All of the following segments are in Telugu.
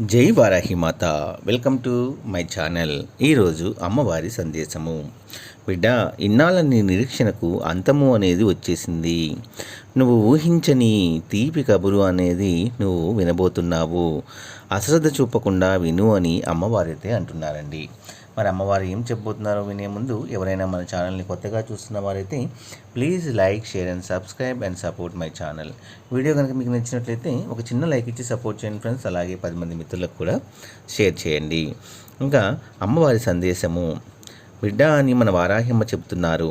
జై Varahimata welcome to my channel. ఈరోజు అమ్మవారి సందేశము. బిడ్డ ఇన్నాళ్ళని నిరీక్షణకు అంతము అనేది వచ్చేసింది. నువ్వు ఊహించని తీపి కబురు అనేది నువ్వు వినబోతున్నావు. అశ్రద్ధ చూపకుండా విను అని అమ్మవారైతే అంటున్నారండి. మరి అమ్మవారు ఏం చెప్పబోతున్నారో వినే ముందు ఎవరైనా మన ఛానల్ని కొత్తగా చూస్తున్న వారైతే please like share and subscribe and support my channel. Video కనుక మీకు నచ్చినట్లయితే ఒక చిన్న లైక్ ఇచ్చి సపోర్ట్ చేయండి ఫ్రెండ్స్. అలాగే పది మంది మిత్రులకు కూడా షేర్ చేయండి. ఇంకా అమ్మవారి సందేశము బిడ్డ అని మన వారాహిమ్మ చెప్తున్నారు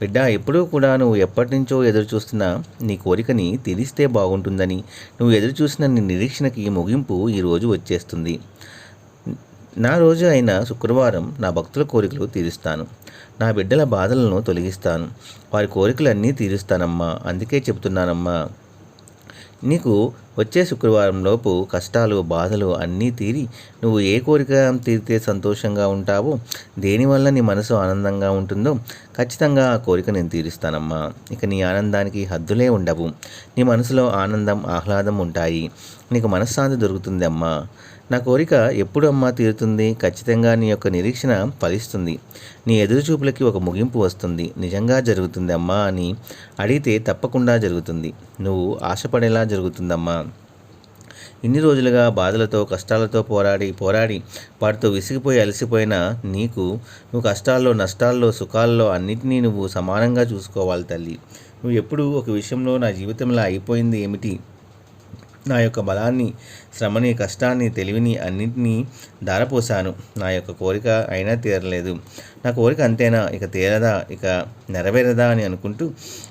బిడ్డ ఎప్పుడూ కూడా నువ్వు ఎప్పటి నుంచో ఎదురు చూస్తున్న నీ కోరికని తీరిస్తే బాగుంటుందని. నువ్వు ఎదురు చూసిన నీ నిరీక్షణకి ముగింపు ఈరోజు వచ్చేస్తుంది. నా రోజు అయిన శుక్రవారం నా భక్తుల కోరికలు తీరుస్తాను. నా బిడ్డల బాధలను తొలగిస్తాను. వారి కోరికలన్నీ తీరుస్తానమ్మా. అందుకే చెబుతున్నానమ్మా. నీకు వచ్చే శుక్రవారం లోపు కష్టాలు బాధలు అన్నీ తీరి నువ్వు ఏ కోరిక తీరితే సంతోషంగా ఉంటావో దేనివల్ల నీ మనసు ఆనందంగా ఉంటుందో ఖచ్చితంగా ఆ కోరిక నేను తీరుస్తానమ్మా. ఇక నీ ఆనందానికి హద్దులే ఉండవు. నీ మనసులో ఆనందం ఆహ్లాదం ఉంటాయి. నీకు మనశ్శాంతి దొరుకుతుంది అమ్మా. నా కోరిక ఎప్పుడు అమ్మా తీరుతుంది? ఖచ్చితంగా నీ యొక్క నిరీక్షణ ఫలిస్తుంది. నీ ఎదురుచూపులకి ఒక ముగింపు వస్తుంది. నిజంగా జరుగుతుంది అమ్మా అని అడిగితే తప్పకుండా జరుగుతుంది. నువ్వు ఆశపడేలా జరుగుతుందమ్మా. ఇన్ని రోజులుగా బాధలతో కష్టాలతో పోరాడి పోరాడి వాటితో విసిగిపోయి అలసిపోయిన నీకు నువ్వు కష్టాల్లో నష్టాల్లో సుఖాల్లో అన్నిటినీ నువ్వు సమానంగా చూసుకోవాలి తల్లి. నువ్వు ఎప్పుడు ఒక విషయంలో నా జీవితంలో అయిపోయింది ఏమిటి? నా యొక్క బలాన్ని శ్రమని కష్టాన్ని తెలివిని అన్నింటినీ దారపోసాను నా యొక్క కోరిక అయినా తీరలేదు. నా కోరిక అంతేనా? ఇక తీరదా? ఇక నెరవేరదా అని అనుకుంటూ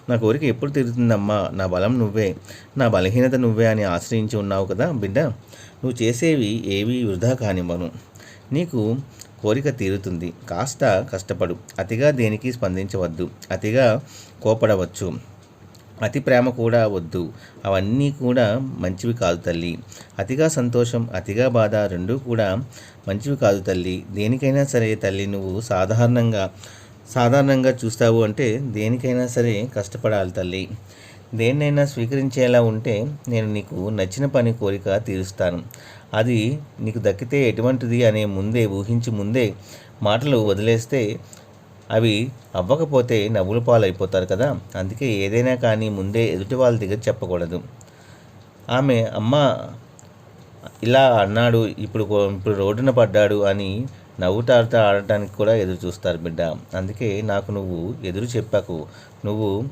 నా కోరిక ఎప్పుడు తీరుతుందమ్మా? నా బలం నువ్వే. నా బలహీనత నువ్వే అని ఆశ్రయించి ఉన్నావు కదా బిడ్డ? నువ్వు చేసేవి ఏవి వృధా కానివ్వను. నీకు కోరిక తీరుతుంది. కాస్త కష్టపడు. అతిగా దేనికి స్పందించవద్దు. అతిగా కోపడవచ్చు. అతి ప్రేమ కూడా వద్దు. అవన్నీ కూడా మంచివి కాదు తల్లి. అతిగా సంతోషం అతిగా బాధ రెండూ కూడా మంచివి కాదు తల్లి. దేనికైనా సరే తల్లి నువ్వు సాధారణంగా సాధారణంగా చూస్తావు అంటే దేనికైనా సరే కష్టపడాలి తల్లి. దేన్నైనా స్వీకరించేలా ఉంటే నేను నీకు నచ్చిన పని కోరిక తీరుస్తాను. అది నీకు దక్కితే ఎటువంటిది అనే ముందే ఊహించి ముందే మాటలు వదిలేస్తే అవి అవ్వకపోతే నవ్వుల పాలైపోతారు కదా. అందుకే ఏదైనా కానీ ముందే ఎదుటి వాళ్ళ దగ్గర చెప్పకూడదు. ఆమె అమ్మ ఇలా అన్నాడు ఇప్పుడు ఇప్పుడు రోడ్డున పడ్డాడు అని నవ్వుతాడుతా ఆడటానికి కూడా ఎదురు చూస్తారు బిడ్డ. అందుకే నాకు నువ్వు ఎదురు చెప్పకు. నువ్వు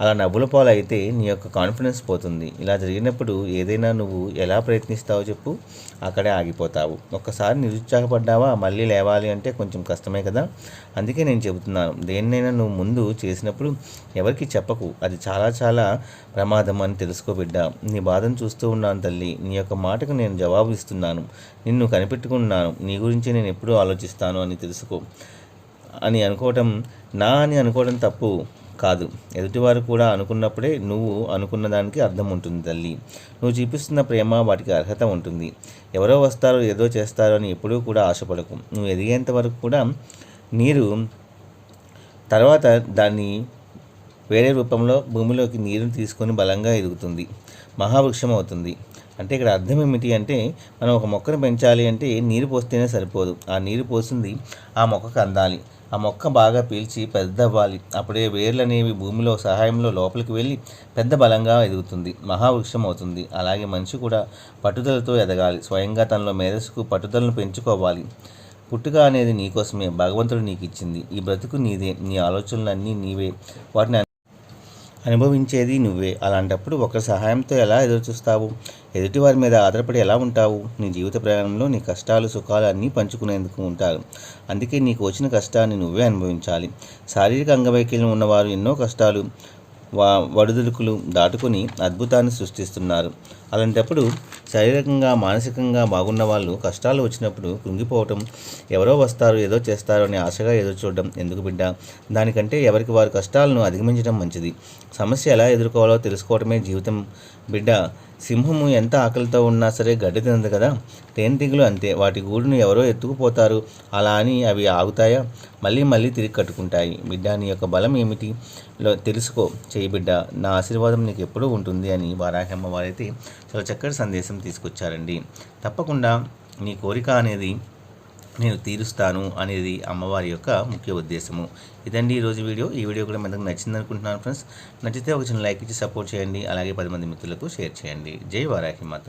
అలా నవ్వుల పాలు అయితే నీ యొక్క కాన్ఫిడెన్స్ పోతుంది. ఇలా జరిగినప్పుడు ఏదైనా నువ్వు ఎలా ప్రయత్నిస్తావో చెప్పు అక్కడే ఆగిపోతావు. ఒక్కసారి నిరుత్సాహపడ్డావా? మళ్ళీ లేవాలి అంటే కొంచెం కష్టమే కదా? అందుకే నేను చెబుతున్నాను దేన్నైనా నువ్వు ముందు చేసినప్పుడు ఎవరికి చెప్పకు. అది చాలా చాలా ప్రమాదం అని తెలుసుకో బిడ్డ. నీ బాధను చూస్తూ ఉన్నాను తల్లి. నీ యొక్క మాటకు నేను జవాబు ఇస్తున్నాను. నిన్ను కనిపెట్టుకున్నాను నీ గురించి నేను ఎప్పుడూ ఆలోచిస్తాను అని తెలుసుకో. అని అనుకోవటం నా అని అనుకోవడం తప్పు. కాదు. ఎదుటివారు కూడా అనుకున్నప్పుడే నువ్వు అనుకున్న దానికి అర్థం ఉంటుంది తల్లి. నువ్వు చూపిస్తున్న ప్రేమ వాటికి అర్హత ఉంటుంది. ఎవరో వస్తారో ఏదో చేస్తారో అని ఎప్పుడూ కూడా ఆశపడకు. నువ్వు ఎదిగేంత వరకు కూడా నీరు తర్వాత దాన్ని వేరే రూపంలో భూమిలోకి నీరుని తీసుకొని బలంగా ఎదుగుతుంది. మహావృక్షం అవుతుంది. అంటే ఇక్కడ అర్థం ఏమిటి అంటే మనం ఒక మొక్కను పెంచాలి అంటే నీరు పోస్తేనే సరిపోదు. ఆ నీరు పోసింది ఆ మొక్కకు అందాలి. ఆ మొక్క బాగా పీల్చి పెద్దవ్వాలి. అప్పుడే వేర్లు అనేవి భూమిలో సహాయంలో లోపలికి వెళ్ళి పెద్ద బలంగా ఎదుగుతుంది మహావృక్షం అవుతుంది. అలాగే మనిషి కూడా పట్టుదలతో ఎదగాలి. స్వయంగా తనలో మేధస్సుకు పట్టుదలను పెంచుకోవాలి. పుట్టుక అనేది నీకోసమే భగవంతుడు నీకు ఇచ్చింది ఈ బ్రతుకు నీదే నీ ఆలోచనలన్నీ నీవే వాటిని అనుభవించేది నువ్వే. అలాంటప్పుడు ఒకరి సహాయంతో ఎలా ఎదురు చూస్తావు ఎదుటివారి మీద ఆధారపడి ఎలా ఉంటావు? నీ జీవిత ప్రయాణంలో నీ కష్టాలు సుఖాలు అన్నీ పంచుకునేందుకు ఉంటారు. అందుకే నీకు వచ్చిన కష్టాన్ని నువ్వే అనుభవించాలి. శారీరక అంగవైకల్యం ఉన్నవారు ఎన్నో కష్టాలు వా వడుదులుకులు దాటుకుని అద్భుతాన్ని సృష్టిస్తున్నారు. అలాంటప్పుడు శారీరకంగా మానసికంగా బాగున్న వాళ్ళు కష్టాలు వచ్చినప్పుడు కృంగిపోవటం ఎవరో వస్తారు ఏదో చేస్తారు అని ఆశగా ఎదురు చూడడం ఎందుకు బిడ్డ? దానికంటే ఎవరికి వారి కష్టాలను అధిగమించడం మంచిది. సమస్య ఎలా ఎదుర్కోవాలో తెలుసుకోవడమే జీవితం బిడ్డ. సింహము ఎంత ఆకలితో ఉన్నా సరే గడ్డి తినదు కదా. తేనెటీగలు అంతే. వాటి గూడును ఎవరో ఎత్తుకుపోతారు. అలా అని అవి ఆగుతాయా? మళ్ళీ మళ్ళీ తిరిగి కట్టుకుంటాయి. బిడ్డ నీ యొక్క బలం ఏమిటి? తెలుసుకో. చేయి బిడ్డ నా ఆశీర్వాదం నీకు ఎప్పుడూ ఉంటుంది అని వారాహమ్మ వారైతే చాలా చక్కటి సందేశం తీసుకొచ్చారండి. తప్పకుండా నీ కోరిక అనేది నేను తీరుస్తాను అనేది అమ్మవారి యొక్క ముఖ్య ఉద్దేశము. ఇదండి ఈరోజు వీడియో. ఈ వీడియో కూడా మీకు నచ్చింది అనుకుంటున్నాను ఫ్రెండ్స్. నచ్చితే ఒక చిన్న లైక్ ఇచ్చి సపోర్ట్ చేయండి. అలాగే పది మంది మిత్రులకు షేర్ చేయండి. జై వారాహి మాత.